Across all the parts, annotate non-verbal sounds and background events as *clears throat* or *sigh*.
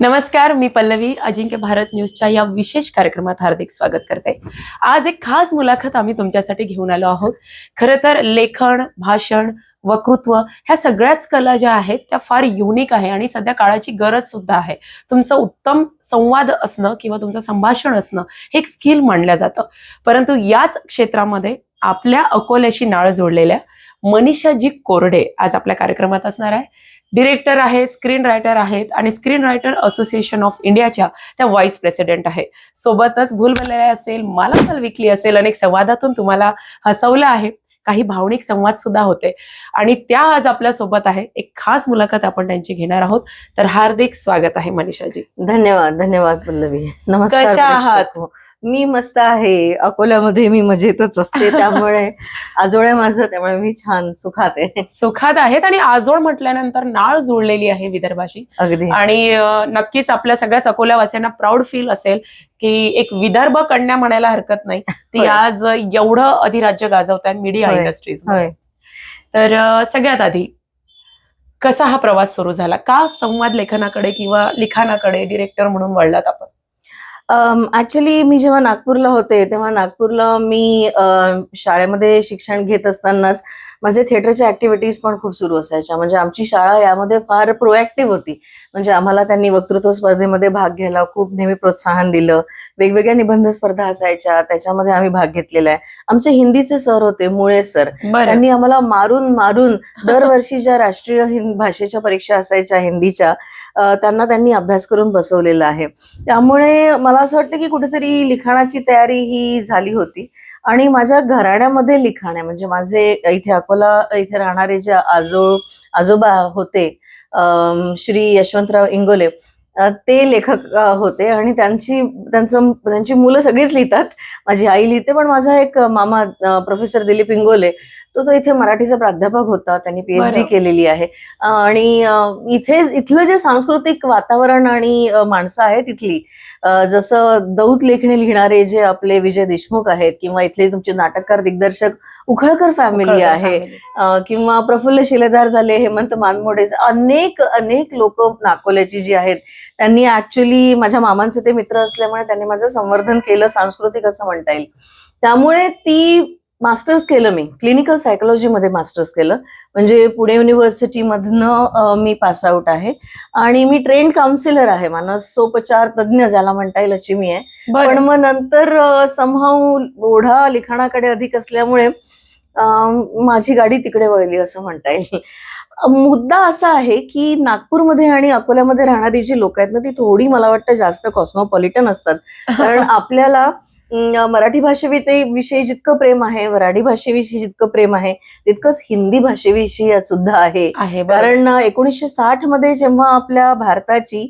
नमस्कार मी पल्लवी. अजिंक्य भारत न्यूजच्या या विशेष कार्यक्रमात हार्दिक स्वागत करते. आज एक खास मुलाखत आम्ही तुमच्यासाठी घेऊन आलो आहोत. खरं तर लेखन भाषण वक्तृत्व ह्या सगळ्याच कला ज्या आहेत त्या फार युनिक आहे आणि सध्या काळाची गरज सुद्धा आहे. तुमचं उत्तम संवाद असणं किंवा तुमचं संभाषण असणं हे एक स्किल मानलं जातं. परंतु याच क्षेत्रामध्ये आपल्या अकोल्याशी नाळ जोडलेल्या मनीषाजी कोरडे आज आपल्या कार्यक्रमात असणार आहे. डिरेक्टर आहे स्क्रीन रायटर आहेत आणि स्क्रीन रायटर असोसिएशन ऑफ इंडियाच्या त्या व्हाईस प्रेसिडेंट आहे. सोबतच भूलभुलैया असेल मला मालामाल विकली असेल अनेक संवादातून तुम्हाला हसवलं आहे. काही भावनिक संवाद सुद्धा होते. आणि त्या आज आपल्यासोबत आहे. एक खास मुलाखत आपण त्यांची घेणार आहोत. तर हार्दिक स्वागत आहे मनीषाजी. धन्यवाद धन्यवाद पल्लवी. नमस्कार कशा आहात? मी मस्त आहे. अकोल्यामध्ये मी मजेतच असते. *laughs* त्यामुळे आजोळे माझं त्यामुळे मी छान सुखात आहे. सुखात आहेत आणि आजोळ म्हटल्यानंतर नाळ जुळलेली आहे विदर्भाशी. अगदी. आणि नक्कीच आपल्या सगळ्याच अकोल्यावासियांना प्राऊड फील असेल की एक विदर्भ कन्या म्हणायला हरकत नाही. ती. आज एवढं अधिराज्य गाजवत आहे मीडिया. इंडस्ट्रीज तर सगळ्यात आधी कसा हा प्रवास सुरू झाला? का संवाद लेखनाकडे किंवा लिखाणाकडे डिरेक्टर म्हणून वळलात आपण? ऍक्च्युली मी जेव्हा नागपूरला होते तेव्हा नागपूरला मी शाळेमध्ये शिक्षण घेत असतानाच माझे थिएटरच्या ऍक्टिव्हिटीज पण खूप सुरू असायच्या. म्हणजे आमची शाळा यामध्ये फार प्रोएक्टिव्ह होती. म्हणजे आम्हाला त्यांनी वक्तृत्व स्पर्धेमध्ये भाग घ्यायला खूप नेहमी प्रोत्साहन दिलं. वेगवेगळ्या निबंध स्पर्धा असायच्या. त्याच्यामध्ये आम्ही भाग घेतलेला आहे. आमचे हिंदीचे सर होते मुळे सर त्यांनी आम्हाला मारून मारून दरवर्षी ज्या राष्ट्रीय हिंद भाषेच्या परीक्षा असायच्या हिंदीच्या त्यांना त्यांनी अभ्यास करून बसवलेला आहे. त्यामुळे मला असं वाटतं की कुठेतरी लिखाणाची तयारी ही झाली होती. आणि माझ्या घराण्यामध्ये लिखाण आहे. म्हणजे माझे इथे अकोला इथे राहणारे जे आजो आजोबा होते श्री यशवंतराव इंगोले ते लेखक होते. आणि त्यांची त्यांचं त्यांची मुलं सगळीच लिहितात. माझी आई लिहिते पण माझा एक मामा प्रोफेसर दिलीप इंगोले तो तो इथे मराठीचा प्राध्यापक होता त्यांनी पीएचडी. केलेली आहे. आणि इथे इथलं जे सांस्कृतिक वातावरण आणि माणसं आहेत इथली जसं दौत लेखणी लिहिणारे जे आपले विजय देशमुख आहेत किंवा इथले तुमचे नाटककार दिग्दर्शक उखळकर फॅमिली आहे किंवा प्रफुल्ल शिलेदार झाले हेमंत मानमोडे अनेक अनेक लोक नाकोल्याची जी आहेत त्यांनी ऍक्च्युली माझ्या मामांचे ते मित्र असल्यामुळे त्यांनी माझं संवर्धन केलं सांस्कृतिक असं म्हणता येईल. त्यामुळे ती मास्टर्स केलं मी. क्लिनिकल सायकोलॉजीमध्ये मास्टर्स केलं. म्हणजे पुणे युनिव्हर्सिटीमधनं मी पास आउट आहे. आणि मी ट्रेंड काउन्सिलर आहे. मानसोपचार तज्ज्ञ ज्याला म्हणता येईल अशी मी आहे. पण मग नंतर समहाऊ ओढा लिखाणाकडे अधिक असल्यामुळे माझी गाडी तिकडे वळली असं म्हणता येईल. मुद्दा असा आहे की नागपूरमध्ये आणि अकोल्यामध्ये राहणारी जी लोक आहेत ना ती थोडी मला वाटतं जास्त कॉस्मोपॉलिटन असतात. कारण *laughs* आपल्याला मराठी भाषेविषयी जितकं प्रेम आहे वराडी भाषेविषयी जितकं प्रेम आहे तितकंच हिंदी भाषेविषयी सुद्धा आहे. कारण एकोणीसशे साठमध्ये जेव्हा आपल्या भारताची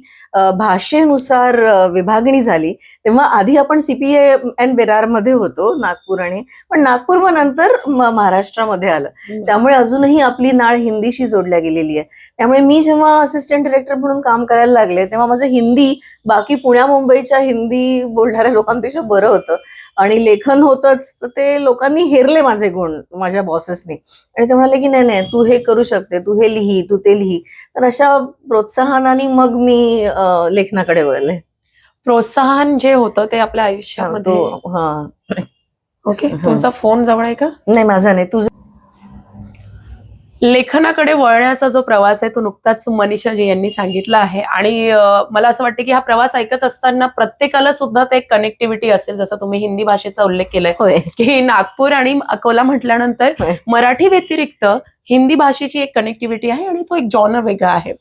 भाषेनुसार विभागणी झाली तेव्हा आधी आपण सीपीए एन बेरारमध्ये होतो नागपूर आणि पण नागपूर व नंतर महाराष्ट्रामध्ये आलं. त्यामुळे अजूनही आपली नाळ हिंदीशी जोडल्या गेलेली आहे. त्यामुळे मी जेव्हा असिस्टंट डिरेक्टर म्हणून काम करायला लागले तेव्हा माझं हिंदी बाकी पुण्या मुंबईच्या हिंदी बोलणाऱ्या लोकांपेक्षा बरं होतं. आणि लेखन होतच तर ते लोकांनी हेरले माझे गुण माझ्या बॉसेसनी. आणि ते म्हणाले की नाही नाही तू हे करू शकते तू हे लिही तू ते लिही. तर अशा प्रोत्साहनाने मग मी लेखनाकडे वळले. प्रोत्साहन जे होतं ते आपल्या आयुष्यामध्ये हा. ओके. तुमचा फोन जवळ आहे का? नाही माझा नाही तुझा लेखनाकडे वळण्याचा जो प्रवास आहे तो नुकताच मनीषाजी यांनी सांगितला आहे. आणि मला असं वाटतं की हा प्रवास ऐकत असताना प्रत्येकाला सुद्धा ते कनेक्टिव्हिटी असेल जसं तुम्ही हिंदी भाषेचा उल्लेख केलाय. की नागपूर आणि अकोला म्हटल्यानंतर. मराठी व्यतिरिक्त हिंदी भाषेची एक कनेक्टिव्हिटी आहे आणि तो एक जॉनर वेगळा आहे.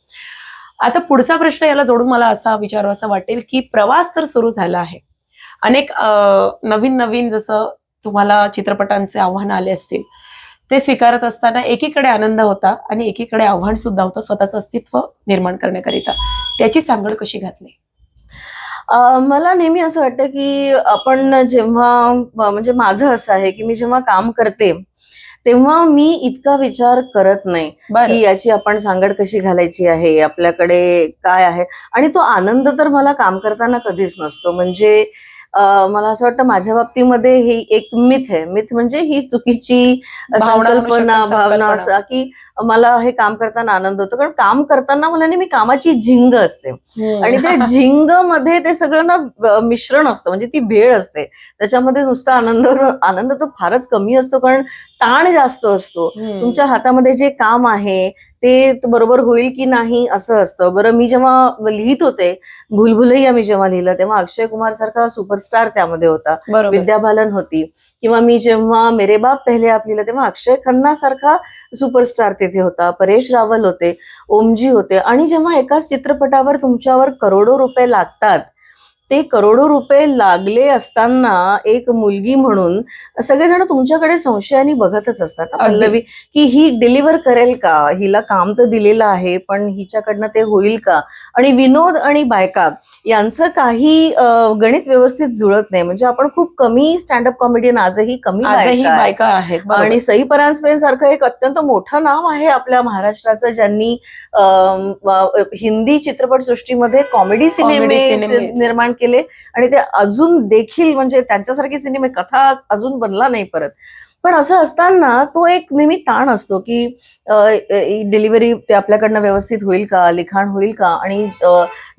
आता पुढचा प्रश्न याला जोडून मला असा विचारावा वाटेल की प्रवास तर सुरू झाला आहे. अनेक नवीन नवीन जसं तुम्हाला चित्रपटांचे आव्हान आले असतील ते स्वीकारत असताना एकीकडे आनंद होता आणि एकीकडे आव्हान सुद्धा होतं स्वतःचं अस्तित्व निर्माण करण्याकरिता. त्याची सांगड कशी घातली? मला नेहमी असं वाटतं की आपण जेव्हा म्हणजे माझं असं आहे की मी जेव्हा काम करते तेव्हा मी इतका विचार करत नाही की याची आपण सांगड कशी घालायची आहे आपल्याकडे काय आहे. आणि तो आनंद तर मला काम करताना कधीच नसतो. म्हणजे मला असं वाटतं माझ्या बाबतीमध्ये ही एक मिथ आहे. मिथ म्हणजे ही चुकीची संकल्पना भावना. असा की मला हे काम करताना आनंद होतो. कारण काम करताना मला नेहमी कामाची झिंग असते. आणि त्या झिंगमध्ये ते सगळं ना मिश्रण असतं. म्हणजे ती भेळ असते. त्याच्यामध्ये नुसता आनंद आनंद तर फारच कमी असतो. कारण ताण जास्त असतो. तुमच्या हातामध्ये जे काम आहे ते बरोबर होईल की नाही असं असतं. बरं मी जेव्हा लिहित होते भुलभुलैया मी जेव्हा लिहिलं तेव्हा अक्षय कुमार सारखा सुपरस्टार त्यामध्ये होता. विद्या बालन होती. किंवा मी जेव्हा मेरे बाप पहिले आप लिहिलं तेव्हा अक्षय खन्ना सारखा सुपरस्टार तिथे होता. परेश रावल होते ओमजी होते. आणि जेव्हा एकाच चित्रपटावर तुमच्यावर करोडो रुपये लागतात ते करोडो रुपये लागले असताना एक मुलगी म्हणून सगळेजण तुमच्याकडे संशयाने बघतच असतात. पल्लवी की ही डिलिव्हर करेल का हिला काम तर दिलेलं आहे पण हिच्याकडनं ते होईल का आणि विनोद आणि बायका यांचं काही गणित व्यवस्थित जुळत नाही म्हणजे आपण खूप कमी स्टँडअप कॉमेडियन आजही कमी बायका आहेत. आणि सई परांजपे सारखं एक अत्यंत मोठं नाव आहे आपल्या महाराष्ट्राचं ज्यांनी हिंदी चित्रपटसृष्टीमध्ये कॉमेडी सिनेमे सिनेमे. निर्माण केले आणि ते अजून देखील म्हणजे त्यांच्यासारखी सिनेमे कथा अजून बनला नाही परत. पण असं असताना तो एक नेहमी ताण असतो की डिलिव्हरी ते आपल्याकडनं व्यवस्थित होईल का? लिखाण होईल का? आणि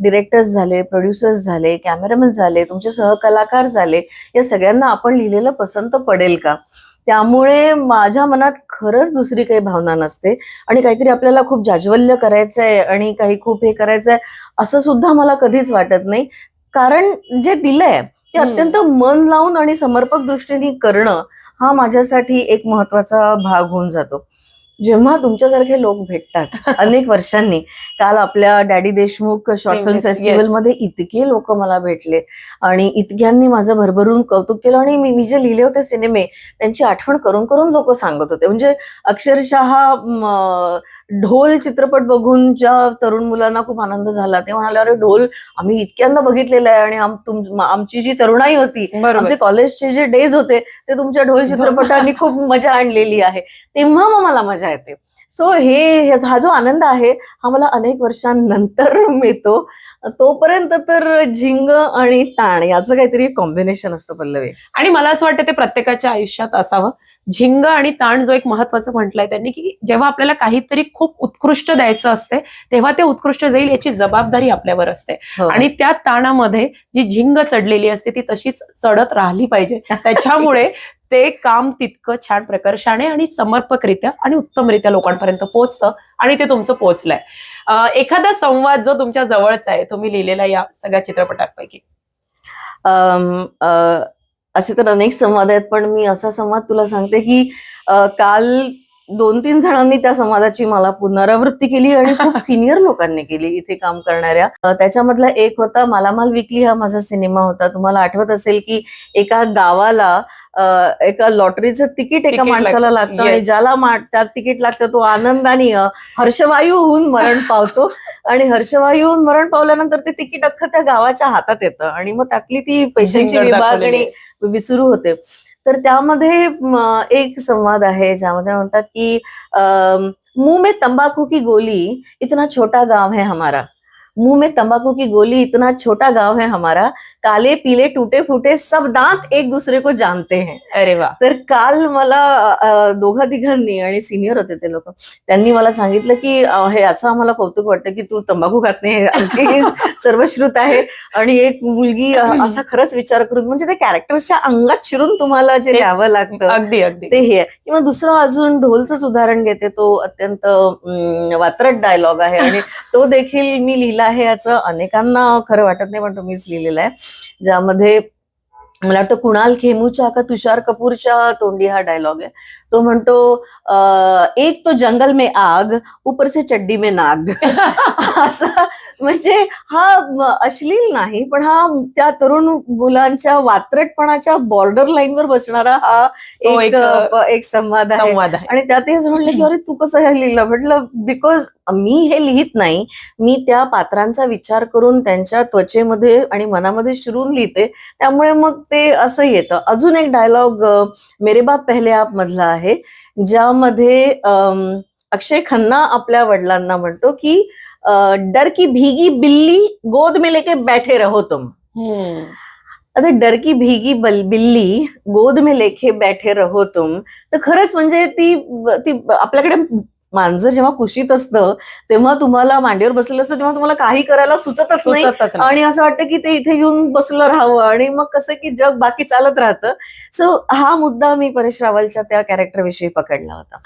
डिरेक्टर्स झाले प्रोड्युसर्स झाले कॅमेरामॅन झाले तुमचे सहकलाकार झाले या सगळ्यांना आपण लिहिलेलं पसंत पडेल का? त्यामुळे माझ्या मनात खरंच दुसरी काही भावना नसते आणि काहीतरी आपल्याला खूप जाज्वल्य करायचंय आणि काही खूप हे करायचंय असं सुद्धा मला कधीच वाटत नाही. कारण जे दिलंय ते. अत्यंत मन लावून आणि समर्पक दृष्टीने करणं हा माझ्यासाठी एक महत्त्वाचा भाग होऊन जातो जेव्हा तुमच्यासारखे लोक भेटतात *laughs* अनेक वर्षांनी काल आपल्या daddy Deshmukh short film Yes. फेस्टिवलमध्ये इतके लोक मला भेटले आणि इतक्यांनी माझं भरभरून कौतुक केलं आणि मी मी जे लिहिले होते सिनेमे त्यांची आठवण करून करून लोक सांगत होते. म्हणजे अक्षरशः ढोल चित्रपट बघून ज्या तरुण मुलांना खूप आनंद झाला ते म्हणाले अरे ढोल आम्ही इतक्यांदा बघितलेलं आहे आणि आमची जी तरुणाई होती आमचे कॉलेजचे जे डेज होते ते तुमच्या ढोल चित्रपटांनी खूप मजा आणलेली आहे. तेव्हा मग मला मजा येते. सो हे हे- जो आनंद आहे हा मला अनेक वर्षांनंतर *laughs* मिळतो. तोपर्यंत तर झिंग आणि ताण याचं काहीतरी कॉम्बिनेशन असतं पल्लवी. आणि मला असं वाटतं ते प्रत्येकाच्या आयुष्यात असावं. झिंग आणि ताण जो एक महत्वाचं म्हटलंय त्यांनी की जेव्हा आपल्याला काहीतरी खूप उत्कृष्ट द्यायचं असते तेव्हा ते उत्कृष्ट जाईल याची जबाबदारी आपल्यावर असते. हो. आणि त्या ताणामध्ये जी झिंग चढलेली असते ती तशीच चढत राहिली पाहिजे. *laughs* त्याच्यामुळे ते काम तितकं छान प्रकर्षाने आणि समर्पकरित्या आणि उत्तमरित्या लोकांपर्यंत पोहोचतं आणि ते तुमचं पोहोचलंय. एखादा संवाद जो तुमच्या जवळचा आहे तुम्ही लिहिलेला या सगळ्या चित्रपटांपैकी. असे तर अनेक संवाद आहेत पण मी असा संवाद तुला सांगते की काल दोन तीन जणांनी त्या संवादाची मला पुनरावृत्ती केली आणि खूप *laughs* सिनियर लोकांनी केली इथे काम करणाऱ्या त्याच्यामधला एक होता मालामाल विकली हा माझा सिनेमा होता तुम्हाला आठवत असेल की एका गावाला एका लॉटरीचं तिकीट एका माणसाला लागतं. आणि. ज्याला त्यात तिकीट लागतं तो आनंदाने हर्षवायू होऊन मरण *laughs* पावतो आणि हर्षवायू होऊन मरण पावल्यानंतर ते तिकीट अख्खं त्या गावाच्या हातात येतं आणि मग त्यातली ती पैशांची विभागणी. विसरू होते तर त्यामध्ये एक संवाद आहे ज्यामध्ये म्हणतात की मुंह में तंबाकू की गोली इतना छोटा गाव है हमारा. मुंह में तंबाकू की गोली इतना छोटा गांव है हमारा काले पीले टूटे फूटे सब दांत एक दूसरे को जानते हैं। अरे वा तर काल मला दोघा तिघांनी आणि सिनियर होते ते लोक. त्यांनी मला सांगितलं की हे याचं आम्हाला कौतुक वाटतं की तू तंबाखू खात नाही सर्वश्रुत आहे. आणि एक मुलगी असा खरंच विचार करून म्हणजे ते कॅरेक्टर्सच्या अंगात शिरून तुम्हाला जे लिहावं लागतं अगदी अगदी. ते हे आहे. किंवा दुसरं अजून ढोलचंच उदाहरण घेते तो अत्यंत वात्रट डायलॉग आहे. आणि तो देखील मी लिहिला आहे याचं. अनेकांना खरं वाटत नाही पण तुम्हीच लिहिलेलं आहे. ज्यामध्ये मला वाटतं कुणाल खेमूच्या का तुषार कपूरच्या तोंडी हा डायलॉग आहे. तो म्हणतो एक तो जंगल में आग ऊपर से चड्डी में नाग. *laughs* असा म्हणजे हा अश्लील नाही पण हा त्या तरुण मुलांच्या वात्रटपणाच्या बॉर्डर लाईनवर बसणारा हा एक एक, संवाद आहे. आणि त्यात हेच म्हणलं की अरे तू कसं हे लिहिलं? म्हटलं बिकॉज मी हे लिहित नाही. मी त्या पात्रांचा विचार करून त्यांच्या त्वचेमध्ये आणि मनामध्ये शिरून लिहिते. त्यामुळे मग ते असं येतं. अजून एक डायलॉग मेरे बाप पहले आप मधला आहे ज्यामध्ये अम, अक्षय खन्ना आपल्या वडिलांना म्हणतो की डर की भीगी बिल्ली गोद में लेके बैठे रहो तुम. आता डर की भीगी बल बिल्ली गोद में लेखे बैठे रहो तुम तर खरंच म्हणजे ती ती आपल्याकडे मांजर जेव्हा कुशीत असतं तेव्हा तुम्हाला मांडीवर बसलेलं असतं तेव्हा तुम्हाला काही करायला सुचतच नाही. आणि असं वाटतं की ते इथे येऊन बसलं राहावं आणि मग कसं की जग बाकी चालत राहतं. सो हा मुद्दा मी परेश रावलच्या त्या कॅरेक्टर विषयी पकडला होता.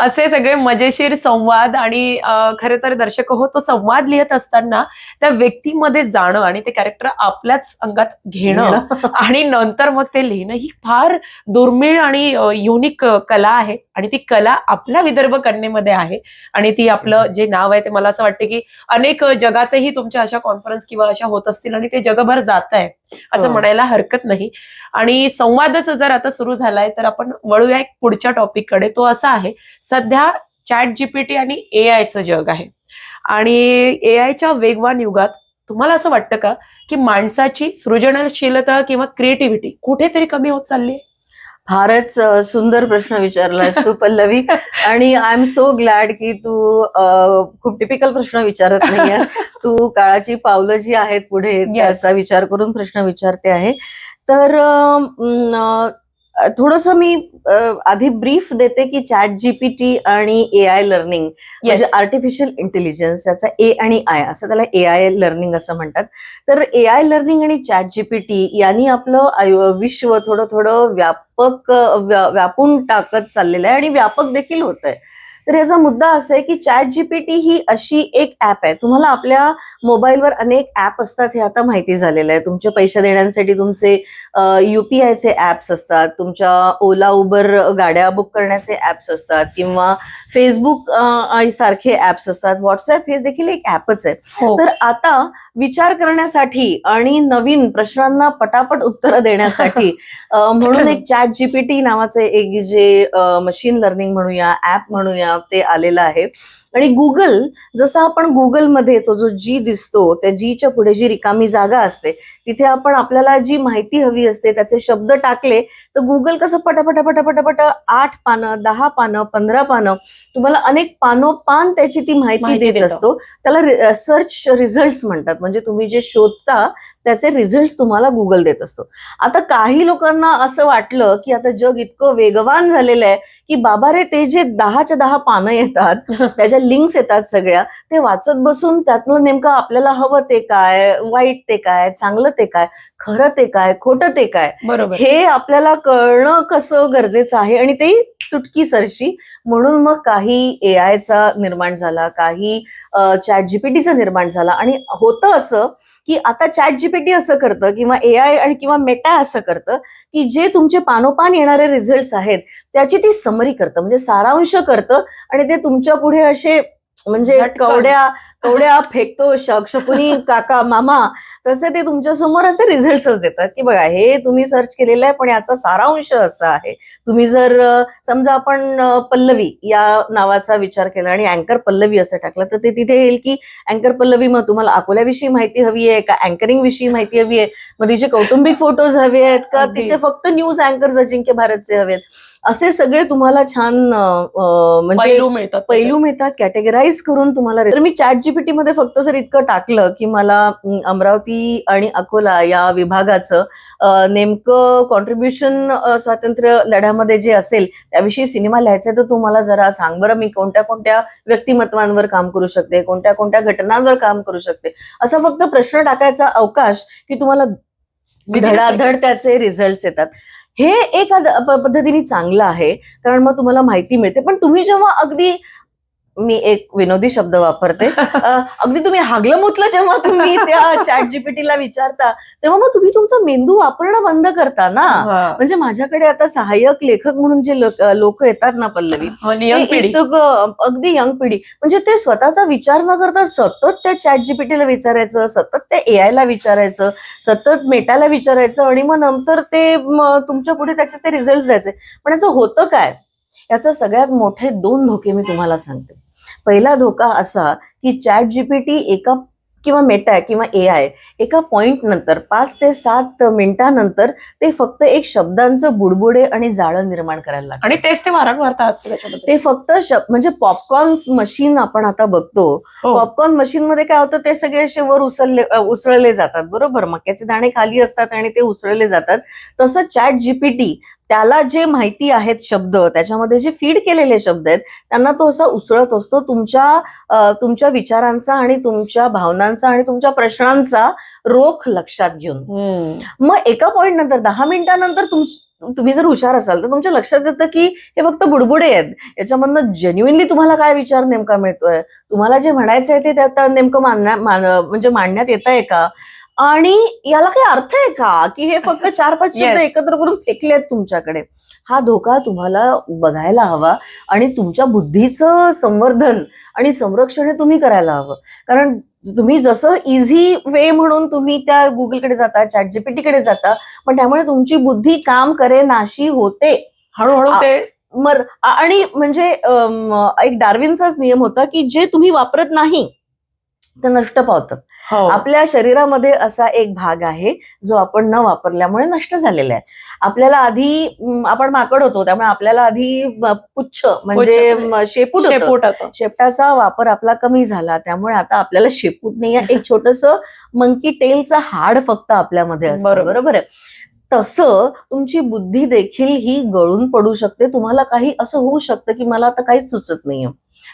असे सगळे मजेशीर संवाद आणि खरे तर दर्शक हो तो संवाद लिहित असताना त्या व्यक्तीमध्ये जाणं आणि ते कॅरेक्टर आपल्याच अंगात घेणं *laughs* आणि नंतर मग ते लिहिणं ही फार दुर्मिळ आणि युनिक कला आहे. आणि ती कला आपल्या विदर्भ कन्येमध्ये आहे. आणि ती आपलं जे नाव आहे ते मला असं वाटतं की अनेक जगातही तुमच्या अशा कॉन्फरन्स किंवा अशा होत असतील आणि ते जगभर जात आहे असं हो. म्हणायला हरकत नाही. आणि संवादच जर आता सुरू झालाय तर आपण वळूया एक पुढच्या टॉपिककडे तो असा आहे सध्या चॅट जीपीटी आणि ए आयचं जग आहे. आणि ए आयच्या वेगवान युगात तुम्हाला असं वाटतं का की माणसाची सृजनशीलता किंवा क्रिएटिव्हिटी कुठेतरी कमी होत चालली आहे? फारच सुंदर प्रश्न विचारलायस तू पल्लवी. आणि आय एम सो ग्लॅड की तू खूप टिपिकल प्रश्न विचारत नाहीयेस. *laughs* तू काळाची पावलं जी आहेत पुढे त्याचा विचार करून प्रश्न विचारते आहे. तर थोडस मी आधी ब्रीफ देते की चॅट जीपीटी आणि ए आय लर्निंग म्हणजे आर्टिफिशियल इंटेलिजन्स याचा ए आणि आय असं त्याला ए आय लर्निंग असं म्हणतात. तर ए आय लर्निंग आणि चॅट जीपीटी यांनी आपलं विश्व थोडं थोडं व्यापक व्यापून टाकत चाललेलं आहे आणि व्यापक देखील होत आहे तर याचा मुद्दा असा आहे की चॅट जीपीटी ही अशी एक ऍप आहे. तुम्हाला आपल्या मोबाईलवर अनेक ऍप असतात हे आता माहिती झालेलं आहे. तुमचे पैसे देण्यासाठी तुमचे युपीआयचे ऍप्स असतात. तुमच्या ओला उबर गाड्या बुक करण्याचे ऍप्स असतात किंवा फेसबुक सारखे ऍप्स असतात. व्हॉट्सअप हे देखील एक ऍपच आहे. हो. तर आता विचार करण्यासाठी आणि नवीन प्रश्नांना पटापट उत्तरं देण्यासाठी म्हणून एक *clears throat* चॅट जीपीटी नावाचे एक जे मशीन लर्निंग म्हणूया ऍप म्हणूया ते आलेलं आहे. आणि गुगल जसं आपण गुगलमध्ये तो जो जी दिसतो त्या जीच्या पुढे जी रिकामी जागा असते तिथे आपण आपल्याला जी माहिती हवी असते त्याचे शब्द टाकले तर गुगल कसं पटापटा पटापटा पट आठ पानं दहा पानं पंधरा पानं तुम्हाला अनेक पानोपान त्याची ती माहिती देतं. असतो. त्याला सर्च रिझल्ट म्हणतात. म्हणजे तुम्ही जे शोधता त्याचे रिझल्ट तुम्हाला गुगल देत असतो. आता काही लोकांना असं वाटलं की आता जग इतकं वेगवान झालेलं आहे की बाबा रे ते जे दहाच्या दहा पानं येतात त्याच्या *laughs* लिंक्स येतात सगळ्या ते वाचत बसून त्यातलं नेमकं आपल्याला हवं ते काय वाईट ते काय चांगलं ते काय खरं ते काय खोटं ते काय बरोबर. हे आपल्याला कळणं कसं गरजेचं आहे आणि ते चुटकी सरशी. म्हणून मग काही ए आयचा निर्माण झाला काही चॅट जीपीटीचा निर्माण झाला. आणि होतं असं की आता चॅट जीपीटी असं करतं किंवा ए आय आणि किंवा मेटा असं करतं की जे तुमचे पानोपान येणारे रिझल्ट आहेत त्याची ती समरी करतं. म्हणजे सारांश करतं आणि ते तुमच्यापुढे असे म्हणजे. कवड्या कवड्या फेकतो शक शकुनी काका मामा तसे ते तुमच्यासमोर असे रिझल्टच देतात की बघा हे तुम्ही सर्च केलेलं आहे पण याचा सारांश असा आहे. तुम्ही जर समजा आपण पल्लवी या नावाचा विचार केला आणि अँकर पल्लवी असं टाकलं तर ते तिथे येईल की अँकर पल्लवी मग तुम्हाला अकोल्याविषयी माहिती हवी आहे का? अँकरिंग विषयी माहिती हवी आहे? मग तिचे कौटुंबिक फोटोज हवे आहेत का. तिचे फक्त न्यूज अँकर्स अजिंक्य भारतचे हवेत असे सगळे तुम्हाला छान म्हणजे पैलू मिळतात कॅटेगराईज करून तुम्हाला तर मी चॅट जीपीटी मध्ये फक्त जर इतकं टाकलं की मला अम, अमरावती आणि अकोला या विभागाचं नेमकं कॉन्ट्रीब्युशन स्वातंत्र्य लढ्यामध्ये जे असेल त्याविषयी सिनेमा लिहायचा आहे तर तू मला जरा सांग बरं मी कोणत्या कोणत्या व्यक्तिमत्वांवर काम करू शकते कोणत्या कोणत्या घटनांवर काम करू शकते? असा फक्त प्रश्न टाकायचा अवकाश की तुम्हाला धडाधड त्याचे रिझल्ट येतात. हे एक पद्धतीने चांगलं आहे कारण मग तुम्हाला माहिती मिळते. पण तुम्ही जेव्हा अगदी मी एक विनोदी शब्द वापरते. अगदी तुम्ही हागलं मुतलं जेव्हा तुम्ही त्या चॅट जीपीटीला विचारता तेव्हा मग तुम्ही तुमचा मेंदू वापरणं बंद करता ना? हा. म्हणजे माझ्याकडे आता सहाय्यक लेखक म्हणून जे लोक येतात ना पल्लवी इतकं अगदी यंग पिढी. म्हणजे ते स्वतःचा विचार न करता सतत त्या चॅट जीपीटीला विचारायचं सतत त्या ए ला विचारायचं सतत मेटाला विचारायचं आणि मग नंतर ते तुमच्यापुढे त्याचे ते रिझल्ट द्यायचे. पण याचं होतं काय? याचा सगळ्यात मोठे दोन धोके मी तुम्हाला सांगते. पहिला धोका असा की चॅट जीपीटी एका किंवा मेटा किंवा ए आय एका पॉइंट नंतर पाच ते सात मिनिटानंतर ते फक्त एक शब्दांचं बुडबुडे आणि जाळं निर्माण करायला लागतं. आणि तेच ते वारंवार असते त्याच्यामध्ये. ते फक्त म्हणजे पॉपकॉर्न मशीन आपण आता बघतो. हो. पॉपकॉर्न मशीन मध्ये काय होतं ते सगळे असे वर उसळले उसळले जातात बरोबर? मक्याचे दाणे खाली असतात आणि ते उसळले जातात. तसं चॅट जीपीटी त्याला जे माहिती आहेत शब्द त्याच्यामध्ये जे फीड केलेले शब्द आहेत त्यांना तो असा उसळत असतो. तुमच्या तुमच्या विचारांचा आणि तुमच्या भावनांचा आणि तुमच्या प्रश्नांचा रोख लक्षात घेऊन. मग एका पॉइंट नंतर दहा मिनिटानंतर तुम तुम्ही जर हुशार असाल तर तुमच्या लक्षात येतं की हे फक्त बुडबुडे आहेत. याच्यामधनं जेन्युइनली तुम्हाला काय विचार नेमका मिळतोय? तुम्हाला जे म्हणायचं आहे ते त्यात नेमकं मानण्या मान म्हणजे मांडण्यात येत आहे का? आणि याला काही अर्थ आहे का? की हे फक्त *laughs* चार पाच शब्द Yes. एकत्र करून फेकले आहेत तुमच्याकडे. हा धोका तुम्हाला बघायला हवा आणि तुमच्या बुद्धीचं संवर्धन आणि संरक्षण हे तुम्ही करायला हवं. कारण तुम्ही जसं इझी वे म्हणून तुम्ही त्या गुगलकडे जाता चॅट जीपीटीकडे जाता पण त्यामुळे तुमची बुद्धी काम करे नाशी होते. हळूहळू ते मर आणि म्हणजे एक डार्विनचाच नियम होता की जे तुम्ही वापरत नाही ते नष्ट पावतं हो. आपल्या शरीरामध्ये असा एक भाग आहे जो आपण न वापरल्यामुळे नष्ट झालेला आहे आपल्याला आधी आपण माकड होतो त्यामुळे आपल्याला आधी पुच्छ म्हणजे शेपूट. शेपटाचा वापर आपला कमी झाला त्यामुळे आता आपल्याला शेपूट नाही. एक छोटस मंकी टेलचं हाड फक्त आपल्यामध्ये असतं बरोबर. बरोबर आहे तसं तुमची बुद्धी देखील ही गळून पडू शकते तुम्हाला काही असं होऊ शकतं की मला आता काहीच सुचत नाहीये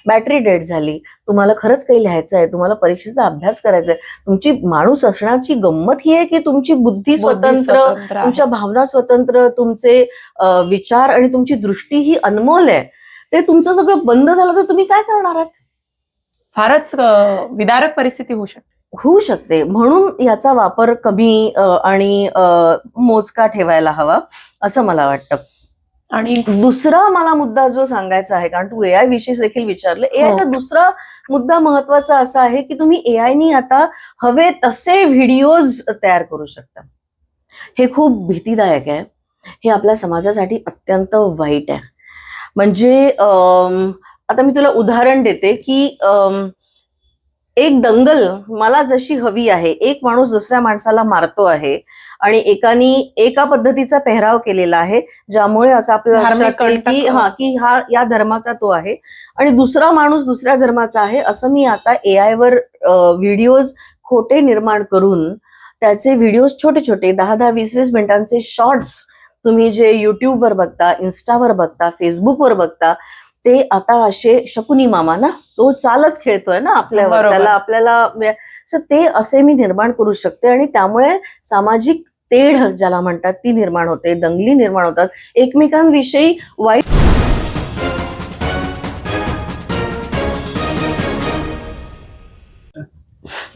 बॅटरी डेड झाली. तुम्हाला खरंच काही लिहायचं आहे तुम्हाला परीक्षेचा अभ्यास करायचा आहे. तुमची माणूस असण्याची गंमत ही आहे की तुमची बुद्धी स्वतंत्र. तुमच्या भावना स्वतंत्र तुमचे विचार आणि तुमची दृष्टी ही अनमोल आहे. ते तुमचं सगळं बंद झालं तर तुम्ही काय करणार आहात? फारच विदारक परिस्थिती होऊ शकते. होऊ शकते. म्हणून याचा वापर कमी आणि मोजका ठेवायला हवा असं मला वाटतं. आणि दुसरा मला मुद्दा जो सांगायचा आहे कारण तू एआय विषयी देखील विचारलं एआयचा दुसरा मुद्दा महत्त्वाचा असा आहे की तुम्ही एआयनी आता हवे तसे व्हिडिओज तयार करू शकता. हे खूप भीतीदायक आहे. हे आपल्या समाजासाठी अत्यंत वाईट आहे. म्हणजे आता मी तुला उदाहरण देते की एक दंगल मला जशी हवी आहे एक माणूस दुसऱ्या माणसाला मारतो आहे आणि एकानी एका पद्धतीचा पेहराव केलेला आहे ज्यामुळे असं आपल्याला लक्षात येईल की. हा की हा या धर्माचा तो आहे आणि दुसरा माणूस दुसऱ्या धर्माचा आहे असं मी आता एआय वर व्हिडिओज खोटे निर्माण करून त्याचे व्हिडिओज छोटे छोटे दहा दहा वीस वीस मिनिटांचे शॉर्ट्स तुम्ही जे युट्यूबवर बघता इन्स्टावर बघता फेसबुकवर बघता ते आता असे शकुनी मामा ना तो चालच खेळतोय ना आपल्यावर. त्याला आपल्याला सो ते असे मी निर्माण करू शकते आणि त्यामुळे सामाजिक तेढ ज्याला म्हणतात ती निर्माण होते दंगली निर्माण होतात. एकमेकांविषयी वाईट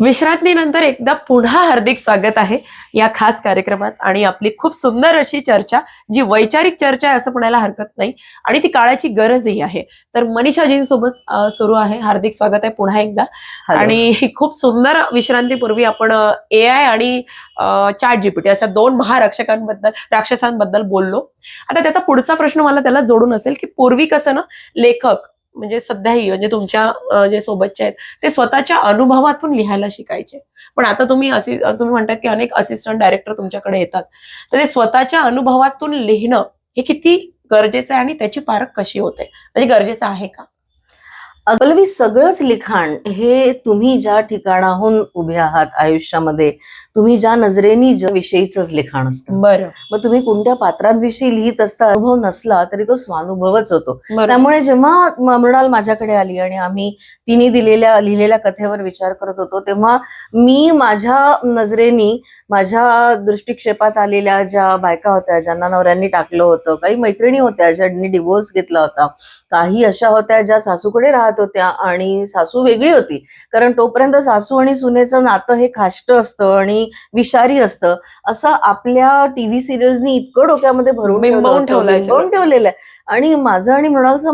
विश्रांतीनंतर एकदा पुन्हा हार्दिक स्वागत आहे या खास कार्यक्रमात आणि आपली खूप सुंदर अशी चर्चा जी वैचारिक चर्चा आहे असं म्हणायला हरकत नाही आणि ती काळाची गरजही आहे. तर मनीषाजींसोबत सुरू आहे. हार्दिक स्वागत आहे पुन्हा एकदा. आणि खूप सुंदर विश्रांतीपूर्वी आपण ए आय आणि चॅट जीपीटी अशा दोन महारक्षकांबद्दल राक्षसांबद्दल बोललो. आता त्याचा पुढचा प्रश्न मला त्याला जोडून असेल की पूर्वी कसं ना लेखक म्हणजे सध्याही म्हणजे तुमच्या जे सोबतचे आहेत ते स्वतःच्या अनुभवातून लिहायला शिकायचे. पण आता तुम्ही तुम्ही म्हणतात की अनेक असिस्टंट डायरेक्टर तुमच्याकडे येतात. तर ते स्वतःच्या अनुभवातून लिहिणं हे किती गरजेचं आहे आणि त्याची पारख कशी होते? म्हणजे गरजेचं आहे का? पल्लवी सगळंच लिखाण हे तुम्ही ज्या ठिकाणाहून उभे आहात आयुष्यामध्ये तुम्ही ज्या नजरेनी ज्या विषयीच लिखाण असतं. बरं. मग तुम्ही कोणत्या पात्रांविषयी लिहित असता अनुभव नसला तरी तो स्वानुभवच होतो. त्यामुळे जेव्हा मृणाल माझ्याकडे आली आणि आम्ही तिने दिलेल्या लिहिलेल्या कथेवर विचार करत होतो तेव्हा मी माझ्या नजरेनी माझ्या दृष्टिक्षेपात आलेल्या ज्या बायका होत्या ज्यांना नवऱ्यांनी टाकलं होतं काही मैत्रिणी होत्या ज्यांनी डिवोर्स घेतला होता काही अशा होत्या ज्या सासूकडे राहत होत्या आणि सासू वेगळी होती. कारण तोपर्यंत सासू आणि सुनेचं नातं हे खाष्ट असतं आणि विषारी असतं. असं आपल्या टीव्ही सिरियल्सनी इतकं डोक्यामध्ये भरून ठेवलं ठेवलेलं आहे. आणि माझं आणि मृणालचं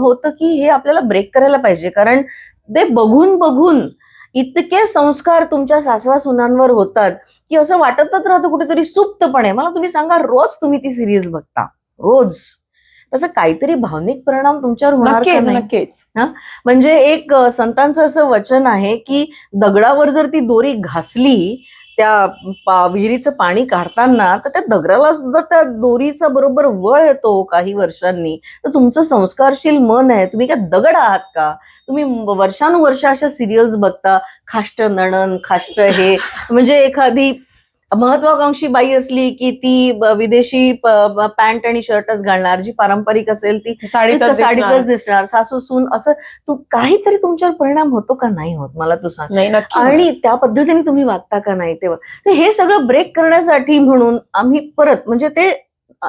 होतं की हे आपल्याला ब्रेक करायला पाहिजे. कारण ते बघून बघून इतके संस्कार तुमच्या सासवा सुनांवर होतात की असं वाटतच राहतं कुठेतरी सुप्तपणे. मला तुम्ही सांगा रोज तुम्ही ती सिरीज बघता? रोज. त्याचा काहीतरी भावनिक परिणाम तुमच्यावर होणार नक्कीच म्हणजे एक संतांचं असं वचन आहे की दगडावर जर ती दोरी घासली त्या विहिरीचं पाणी काढताना तर त्या दगडाला सुद्धा त्या दोरीचा बरोबर वळ येतो काही वर्षांनी. तर तुमचं संस्कारशील मन आहे. तुम्ही काय दगड आहात का? तुम्ही वर्षानुवर्ष अशा सिरियल्स बघता. खाष्ट नणन खाष्ट हे. म्हणजे एखादी महत्वाकांक्षी बाई असली की ती विदेशी पॅन्ट आणि शर्टच घालणार जी पारंपरिक असेल ती साडीतच दिसणार. सासू सून असं तू काहीतरी तुमच्यावर परिणाम होतो का? नाही होत मला तू सांग. आणि त्या पद्धतीने तुम्ही वागता का नाही तेव्हा? तर हे सगळं ब्रेक करण्यासाठी म्हणून आम्ही परत म्हणजे ते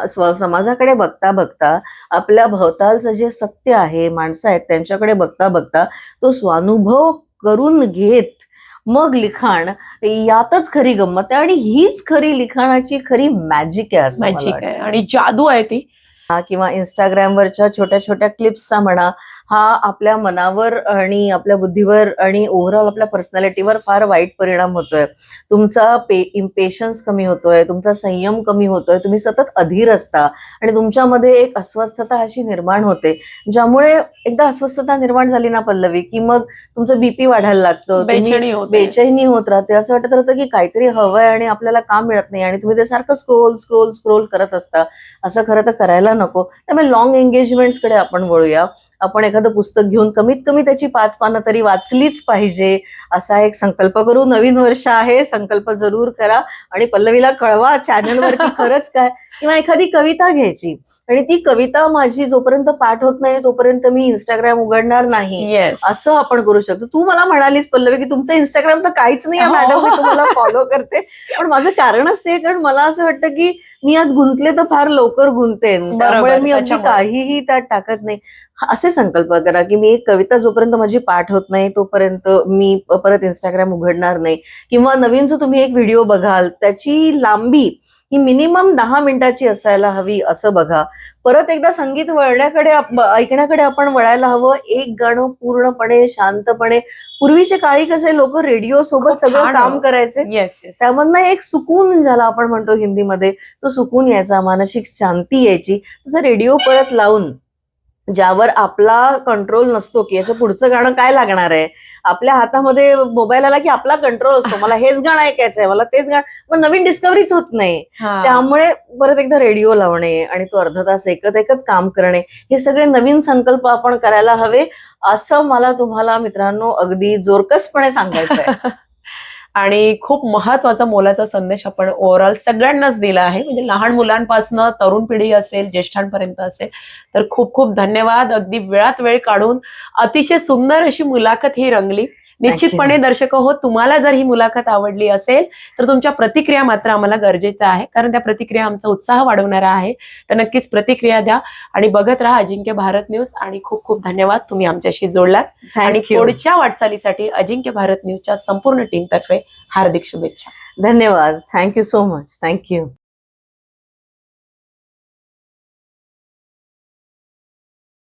समाजाकडे बघता बघता आपल्या भोवतालचं जे सत्य आहे माणसं आहेत त्यांच्याकडे बघता बघता तो स्वानुभव करून घेत मग लिखाण यातच खरी गंमत आहे आणि हीच खरी लिखाणाची खरी मॅजिक आहे असं मॅजिक. आहे आणि जादू आहे ती किंवा इंस्टाग्रामवरच्या छोट्या छोट्या क्लिप्सचा म्हणा हा आपल्या मनावर आणि आपल्या बुद्धीवर आणि ओव्हरऑल आपल्या पर्सनॅलिटीवर फार वाईट परिणाम होतोय. तुमचा पे इम्पेशन्स कमी होतोय तुमचा संयम कमी होतोय तुम्ही सतत अधीर असता आणि तुमच्यामध्ये एक अस्वस्थता अशी निर्माण होते ज्यामुळे एकदा अस्वस्थता निर्माण झाली ना पल्लवी की मग तुमचं बीपी वाढायला लागतं तुम्ही बेचैनी होते बेचैनी होत राहते. असं वाटत राहतं की काहीतरी हवंय आणि आपल्याला काम मिळत नाही आणि तुम्ही ते सारखं स्क्रोल स्क्रोल स्क्रोल करत असता. असं खरं तर करायला नको. त्यामुळे लॉंग एंगेजमेंट्सकडे आपण वळूया. आपण एखादं पुस्तक घेऊन कमीत कमी त्याची पाच पानं तरी वाचलीच पाहिजे असा एक संकल्प करू. नवीन वर्ष आहे संकल्प जरूर करा. आणि पल्लवीला कळवा चॅनलवर की खरंच काय किंवा एखादी कविता घ्यायची. आणि ती कविता माझी जोपर्यंत पाठ होत नाही तोपर्यंत मी इंस्टाग्राम उघडणार नाही. असं आपण करू शकतो. तू मला म्हणालीस पल्लवी की तुमचं इंस्टाग्राम तर काहीच नाही हो. मॅडम मी तुम्हाला फॉलो करते. पण माझं कारणच ते आहे, कारण मला असं वाटतं की मी यात गुंतले तर फार लवकर गुंतेन. त्यामुळे मी अगदी. काहीही त्यात टाकत नाही. हा, असे संकल्प करा की मी एक कविता जोपर्यंत माझी पाठ होत नाही तोपर्यंत मी परत इंस्टाग्राम उघडणार नाही. किंवा नवीन जो तुम्ही एक व्हिडिओ बघाल त्याची लांबी ही मिनिमम दहा मिनिटाची असायला हवी असं बघा. परत एकदा संगीत वळण्याकडे ऐकण्याकडे आपण वळायला हवं. एक गाणं पूर्णपणे शांतपणे. पूर्वीचे काळी कसे लोक रेडिओ सोबत सगळं काम. करायचे. त्यामधनं एक सुकून ज्याला आपण म्हणतो हिंदीमध्ये तो सुकून यायचा मानसिक शांती यायची. तसं रेडिओ परत लावून ज्यावर आपला कंट्रोल नसतो की याच्या पुढचं गाणं काय लागणार आहे? आपल्या हातामध्ये मोबाईल आला की आपला कंट्रोल असतो. मला हेच गाणं ऐकायचंय मला तेच गाणं मग नवीन डिस्कवरीच होत नाही. त्यामुळे परत एकदा रेडिओ लावणे आणि तो अर्धा तास ऐकत ऐकत काम करणे हे सगळे नवीन संकल्प आपण करायला हवे असं मला तुम्हाला मित्रांनो अगदी जोरकसपणे सांगायचं आहे *laughs* आणि खूप महत्त्वाचा मोलाचा संदेश आपण ओव्हरऑल सगळ्यांनाच दिला आहे. म्हणजे लहान मुलांपासून तरुण पिढी असेल ज्येष्ठांपर्यंत असेल तर खूप खूप धन्यवाद. अगदी वेळात वेळ काढून अतिशय सुंदर अशी मुलाखत ही रंगली. निश्चितपणे दर्शक हो तुम्हाला जर ही मुलाखत आवडली असेल तर तुमच्या प्रतिक्रिया मात्र आम्हाला गरजेचं आहे कारण त्या प्रतिक्रिया आमचा उत्साह वाढवणारा आहे. तर नक्कीच प्रतिक्रिया द्या आणि बघत राहा अजिंक्य भारत न्यूज आणि खूप खूप धन्यवाद तुम्ही आमच्याशी जोडलात. आणि पुढच्या वाटचालीसाठी अजिंक्य भारत न्यूजच्या संपूर्ण टीमतर्फे हार्दिक शुभेच्छा. धन्यवाद. Thank you so much thank you